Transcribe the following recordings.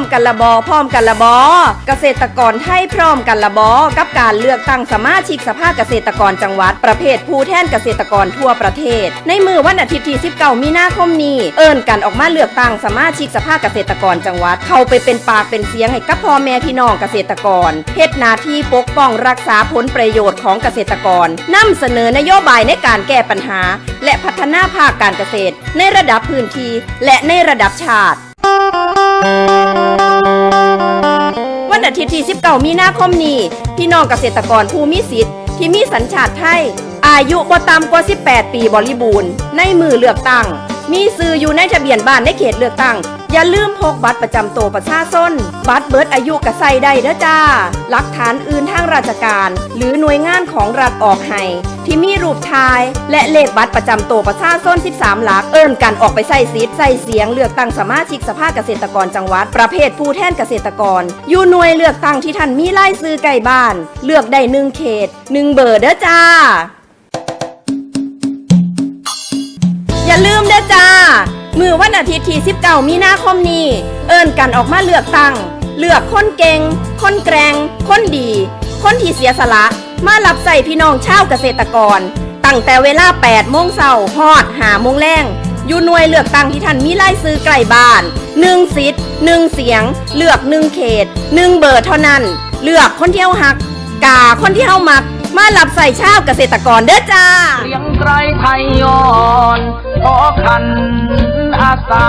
มกันละบอพร้อมกันละบอเกษตรกรไทยพร้อมกันละบอกับการเลือกตั้งสมาชิกสภาเกษตรกรจังหวัด ประเภทผู้แทนเกษตรกรทั่วประเทศ ในมือวันอาทิตย์ที่ 19 มีนาคมนี้ เอิ้นกันออกมาเลือกตั้งสมาชิกสภาเกษตรกรจังหวัด เข้าไปเป็นปากเป็นเสียงให้กับพ่อแม่พี่น้องเกษตรกรเฮ็ดหน้าที่ปกป้องรักษาผลประโยชน์ของเกษตรกรนำเสนอนโยบายในการแก้ปัญหา และพัฒนาภาคการเกษตร ในระดับพื้นที่และในระดับชาติ วันอาทิตย์ที่ 19 มีนาคมนี้ พี่น้องเกษตรกรผู้มีสิทธิ์ที่มีสัญชาติไทย อายุบ่ต่ำกว่า 18 ปีบริบูรณ์ ในมือเลือกตั้ง มีซื้ออยู่ในทะเบียนบ้านในเขตเลือกตั้ง อย่าลืมพกบัตรประจำตัวประชาชนบัตรเบิดอายุกระใส่ได้เด้อจ้า หลักฐานอื่นทางราชการ หรือหน่วยงานของรัฐออกให้ที่มีรูปถ่าย และเลขบัตรประจำตัวประชาชน13 หลัก เอิ้นกันออกไปใส่สิทธิ์ใส่เสียงเลือกตั้งสมาชิกสภาเกษตรกรจังหวัด ประเภทผู้แทนเกษตรกร อยู่หน่วยเลือกตั้งที่ท่านมีรายซื้อไก่บ้าน เลือกได้หนึ่งเขตหนึ่งเบอร์เด้อจ้า อย่าลืมเด้อจ้า มือวันอาทิตย์ที่ 19 มีนาคมนี้ เอิ้นกันออกมาเลือกตั้ง เลือกคนเก่ง คนแกร่ง คนดี คนที่เสียสละ มารับใส่พี่น้องชาวเกษตรกร ตั้งแต่เวลา 8 โมงเช้าฮอดหาโมงแรงอยู่หน่วยเลือกตั้งที่ท่านมีรายซื้อไกลบ้าน1สิทธิ์1เสียง เลือก1เขต1เบอร์เท่านั้น เลือกคนที่เฮาหัก กาคนที่เฮามัก มารับใส่ชาวเกษตรกรเด้อจ้าเรียงไกรไทยย้อนขอขันอาสา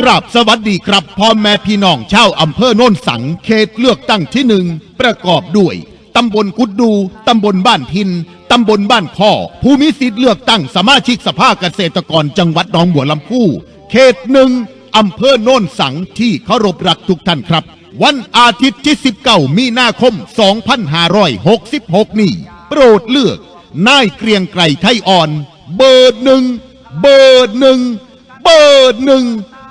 กราบสวัสดีครับพ่อแม่พี่น้องชาวอำเภอโน่นสังเขตเลือกตั้งที่หนึ่งประกอบด้วยตำบลกุดดู ตำบลบ้านพิน ตำบลบ้านข้อ ผู้มีสิทธิ์เลือกตั้งสมาชิกสภาเกษตรกรจังหวัดหนองบัวลำพู เขตหนึ่งอำเภอโน่นสังที่เคารพรักทุกท่านครับ วันอาทิตย์ที่ 19 มีนาคม 2566 นี้ โปรดเลือก นายเกรียงไกรไทยอ่อน เบอร์หนึ่ง เบอร์หนึ่ง เบอร์หนึ่ง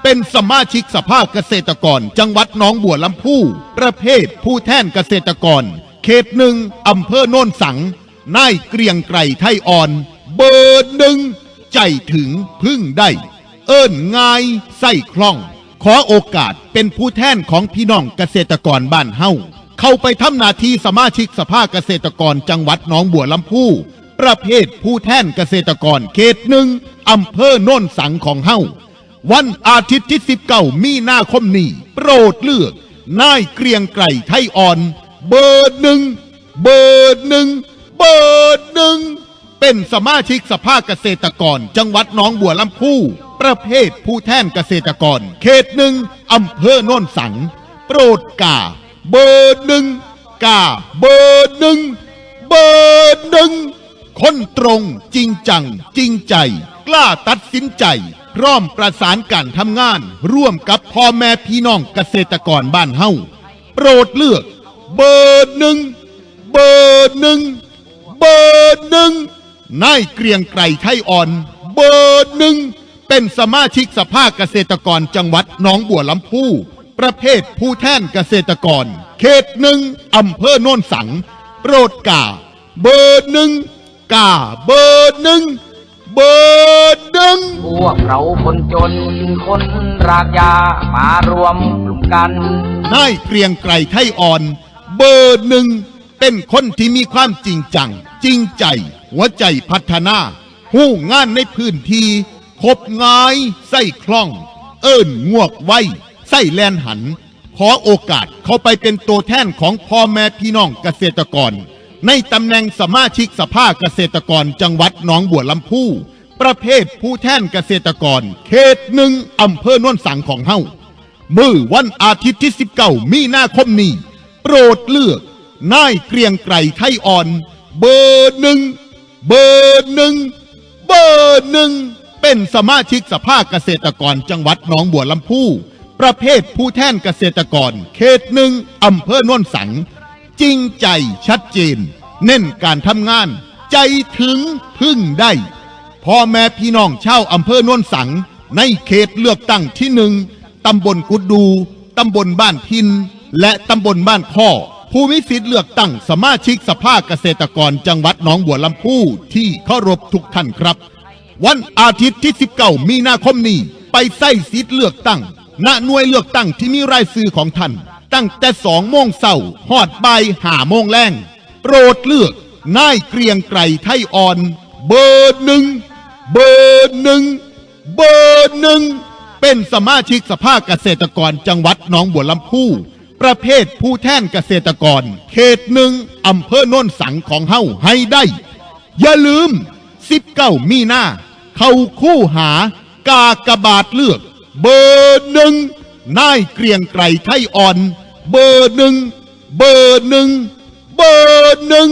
เป็นสมาชิกสภาเกษตรกร จังหวัดหนองบัวลำพู ประเภทผู้แทนเกษตรกร เขตหนึ่งอำเภอโน่นสัง นายเกรียงไกรไทยอ่อน เบอร์หนึ่ง ใจถึงพึ่งได้ เอิ้นง่ายใส่คล่อง ขอโอกาสเป็นผู้แทนของพี่น้องเกษตรกรบ้านเฮาเข้าไปทำหน้าที่สมาชิกสภาเกษตรกรจังหวัดหนองบัวลำพูประเภทผู้แทนเกษตรกรเขตหนึ่งอำเภอโน่นสังของเฮาวันอาทิตย์ที่ 19 มีนาคมนี้โปรดเลือก นายเกรียงไกรไทยอ่อน เบอร์หนึ่งเบอร์หนึ่งเบอร์หนึ่งเป็นสมาชิกสภาเกษตรกรจังหวัดหนองบัวลำพู ประเภทผู้แทนเกษตรกร เขตหนึ่งอำเภอโน่นสัง โปรดกา เบอร์หนึ่งกา เบอร์หนึ่งเบอร์หนึ่งคนตรงจริงจัง จริงใจ กล้าตัดสินใจ พร้อมประสานการทำงาน ร่วมกับพ่อแม่พี่น้องเกษตรกรบ้านเฮาโปรดเลือก เบอร์หนึ่งเบอร์หนึ่งเบอร์หนึ่งนายเกรียงไกรไทยอ่อน เบอร์หนึ่ง เป็นสมาชิกสภาเกษตรกรจังหวัดหนองบัวลำพู ประเภทผู้แทนเกษตรกร เขตหนึ่งอำเภอโน่นสัง โปรดกา เบอร์หนึ่งกาเบอร์หนึ่งเบอร์หนึ่งพวกเราคนจนคนรากยามารวมกลุ่มกันนายเกรียงไกรไทยอ่อน เบอร์หนึ่งเป็นคนที่มีความจริงจัง จริงใจ หัวใจพัฒนา หู้งานในพื้นที่ คบงายใส่คล่อง เอิ้นงวกไว้ใส่แลนหัน ขอโอกาสเขาไปเป็นตัวแทนของพ่อแม่พี่น้องเกษตรกร ในตำแหน่งสมาชิกสภาเกษตรกรจังหวัดหนองบัวลำพูประเภทผู้แทนเกษตรกร เขตหนึ่งอำเภอโนนสังของเฮามือวันอาทิตย์ที่ 19 มีนาคมนี้ โปรดเลือกนายเกรียงไกรไทยอ่อน เบอร์หนึ่ง เบอร์หนึ่ง เบอร์หนึ่ง เป็นสมาชิกสภาเกษตรกรจังหวัดหนองบัวลำพู ประเภทผู้แทนเกษตรกร เขตหนึ่งอำเภอโนนสัง จริงใจชัดเจน เน้นการทำงาน ใจถึงพึ่งได้พ่อแม่พี่น้องชาวอำเภอโนนสัง ในเขตเลือกตั้งที่หนึ่งตำบลกุดดู ตำบลบ้านพิน และตำบลบ้านข้อผู้มีสิทธิ์เลือกตั้งสมาชิกสภาเกษตรกรจังหวัดหนองบัวลำพูที่เคารพทุกท่านครับ วันอาทิตย์ที่ 19 มีนาคมนี้ ไปใส่สิทธิ์เลือกตั้ง ณ หน่วยเลือกตั้งที่มีรายชื่อของท่าน ตั้งแต่สองโมงเศร้าหอดบ่ายหาโมงแรงโปรดเลือกนายเกรียงไกรไทยอ่อน เบอร์หนึ่งเบอร์หนึ่งเบอร์หนึ่งเป็นสมาชิกสภาเกษตรกรจังหวัดหนองบัวลำพูประเภทผู้แทนเกษตรกร เขตหนึ่งอำเภอโน่นสังของเฮ้าให้ได้ อย่าลืม 19 มีนา เข้าคู่หากากบาทเลือก เบอร์หนึ่งนายเกรียงไกรไทยอ่อน เบอร์หนึ่งเบอร์หนึ่งเบอร์หนึ่ง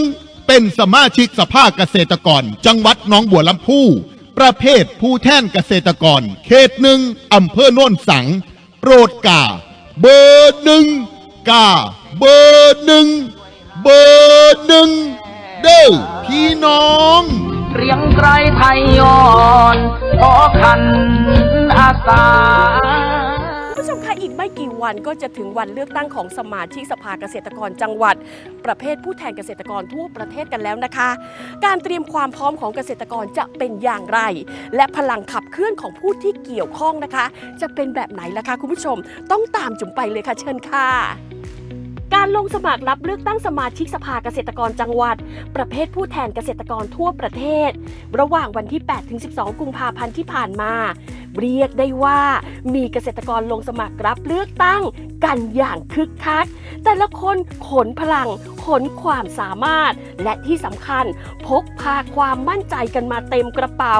เป็นสมาชิกสภาเกษตรกร จังหวัดหนองบัวลำพูประเภทผู้แทนเกษตรกร เขตหนึ่งอำเภอโน่นสัง โปรดกา เบอร์หนึ่งกา เบอร์หนึ่งเบอร์หนึ่งเด้อพี่น้อง เกรียงไกรไทยอ่อนขอขันอาสาคุณผู้ชมคะอีกไม่กี่วันก็จะถึงวันเลือกตั้งของสมาชิกสภาเกษตรกรจังหวัด ประเภทผู้แทนเกษตรกรทั่วประเทศกันแล้วนะคะ การเตรียมความพร้อมของเกษตรกรจะเป็นอย่างไร และพลังขับเคลื่อนของผู้ที่เกี่ยวข้องนะคะ จะเป็นแบบไหนล่ะคะคุณผู้ชมต้องตามจุ๋มไปเลยค่ะเชิญค่ะ การลงสมัครรับเลือกตั้งสมาชิกสภาเกษตรกรจังหวัด ประเภทผู้แทนเกษตรกรทั่วประเทศ ระหว่างวันที่ 8-12 กุมภาพันธ์ที่ผ่านมาเรียกได้ว่ามีเกษตรกรลงสมัครรับเลือกตั้งกันอย่างคึกคัก แต่ละคนขนพลัง ขนความสามารถ และที่สำคัญพกพาความมั่นใจกันมาเต็มกระเป๋า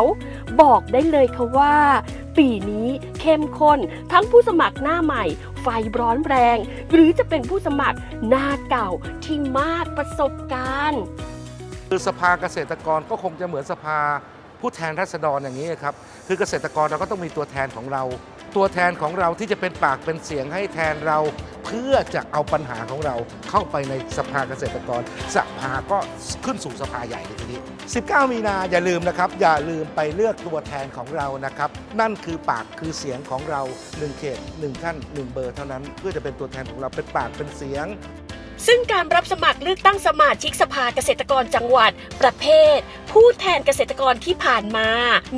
บอกได้เลยค่ะว่า ปีนี้เข้มข้นทั้งผู้สมัครหน้าใหม่ ไฟร้อนแรง หรือจะเป็นผู้สมัครหน้าเก่าที่มากประสบการณ์คือสภาเกษตรกรก็คงจะเหมือนสภา ผู้แทนราษฎรอย่างนี้ครับคือเกษตรกรเราก็ต้องมีตัวแทนของเรา ตัวแทนของเราที่จะเป็นปากเป็นเสียงให้แทนเรา เพื่อจะเอาปัญหาของเราเข้าไปในสภาเกษตรกรสภาก็ขึ้นสู่สภาใหญ่เลยทีนี้ 19 มีนาอย่าลืมนะครับ อย่าลืมไปเลือกตัวแทนของเรานะครับ นั่นคือปากคือเสียงของเราหนึ่งเขตหนึ่งท่านหนึ่งเบอร์เท่านั้น เพื่อจะเป็นตัวแทนของเราเป็นปากเป็นเสียง ซึ่งการรับสมัครเลือกตั้งสมาชิกสภาเกษตรกรจังหวัด ประเภท ผู้แทนเกษตรกรที่ผ่านมา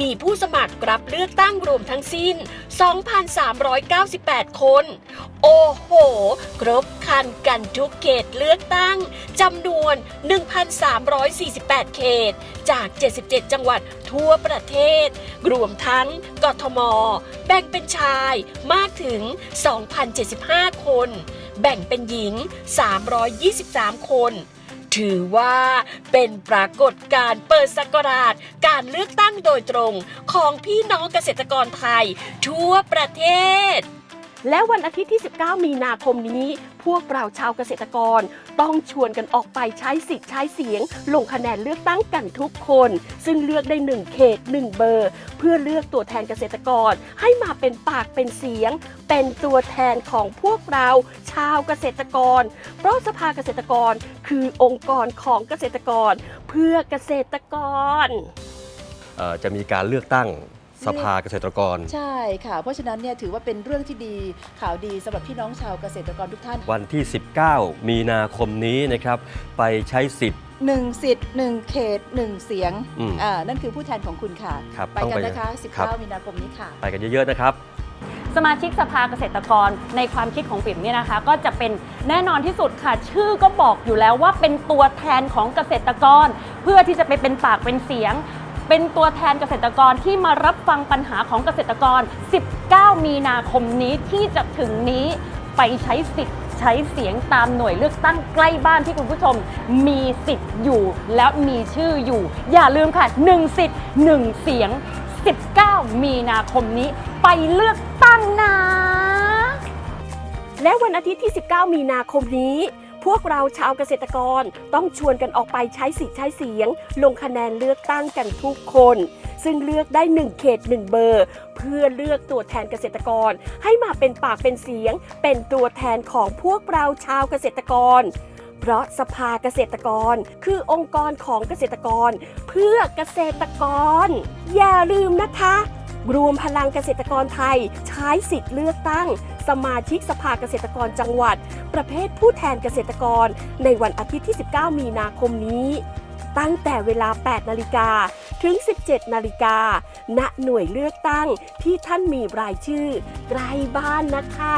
มีผู้สมัครรับเลือกตั้งรวมทั้งสิ้น 2,398 คน โอ้โห ครบคันกันทุกเขตเลือกตั้งจำนวน 1,348 เขต จาก 77 จังหวัดทั่วประเทศ รวมทั้งกทม แบ่งเป็นชายมากถึง 2,075 คน แบ่งเป็นหญิง 323 คน ถือว่าเป็นปรากฏการ์เปิดสกราช การเลือกตั้งโดยตรงของพี่น้องเกษตรกรไทยทั่วประเทศ และวันอาทิตย์ที่ 19 มีนาคมนี้ พวกเราชาวเกษตรกร ต้องชวนกันออกไปใช้สิทธิ์ใช้เสียง ลงคะแนนเลือกตั้งกันทุกคน ซึ่งเลือกได้ 1 เขต 1 เบอร์ เพื่อเลือกตัวแทนเกษตรกร ให้มาเป็นปากเป็นเสียง เป็นตัวแทนของพวกเราชาวเกษตรกร เพราะสภาเกษตรกรคือองค์กรของเกษตรกร เพื่อเกษตรกร เอ่อจะมีการเลือกตั้ง สภาเกษตรกร ใช่ค่ะ เพราะฉะนั้นเนี่ยถือว่าเป็นเรื่องที่ดีข่าวดีสำหรับพี่น้องชาวเกษตรกรทุกท่าน วันที่ 19 มีนาคมนี้นะครับ ไปใช้สิทธิ์ หนึ่งสิทธิ์หนึ่งเขตหนึ่งเสียงอืมอ่านั่นคือผู้แทนของคุณค่ะ ครับไปต้องกันไปนะคะ ครับ 19 มีนาคมนี้ค่ะ ไปกันเยอะๆนะครับ สมาชิกสภาเกษตรกรในความคิดของปิ่มเนี่ยนะคะ ก็จะเป็นแน่นอนที่สุดค่ะ ชื่อก็บอกอยู่แล้วว่าเป็นตัวแทนของเกษตรกร เพื่อที่จะไปเป็นปากเป็นเสียง เป็นตัวแทนเกษตรกรที่มารับฟังปัญหาของเกษตรกร 19 มีนาคมนี้ที่จะถึงนี้ไปใช้สิทธิ์ใช้เสียงตามหน่วยเลือกตั้งใกล้บ้านที่คุณผู้ชมมีสิทธิ์อยู่แล้วมีชื่ออยู่ อย่าลืมค่ะ 1 สิทธิ์ 1 เสียง 19 มีนาคมนี้ ไปเลือกตั้งนะ และวันอาทิตย์ที่ 19 มีนาคมนี้ พวกเราชาวเกษตรกรต้องชวนกันออกไปใช้สิทธิ์ใช้เสียง ลงคะแนนเลือกตั้งกันทุกคน ซึ่งเลือกได้ 1 เขต 1 เบอร์ เพื่อเลือกตัวแทนเกษตรกร ให้มาเป็นปากเป็นเสียง เป็นตัวแทนของพวกเราชาวเกษตรกร เพราะสภาเกษตรกรคือองค์กรของเกษตรกร เพื่อเกษตรกร อย่าลืมนะคะ รวมพลังเกษตรกรไทย ใช้สิทธิ์เลือกตั้ง สมาชิกสภาเกษตรกรจังหวัด ประเภทผู้แทนเกษตรกร ในวันอาทิตย์ที่ 19 มีนาคมนี้ ตั้งแต่เวลา 8 นาฬิกาถึง 17 นาฬิกา ณ หน่วยเลือกตั้งที่ท่านมีรายชื่อใกล้บ้านนะคะ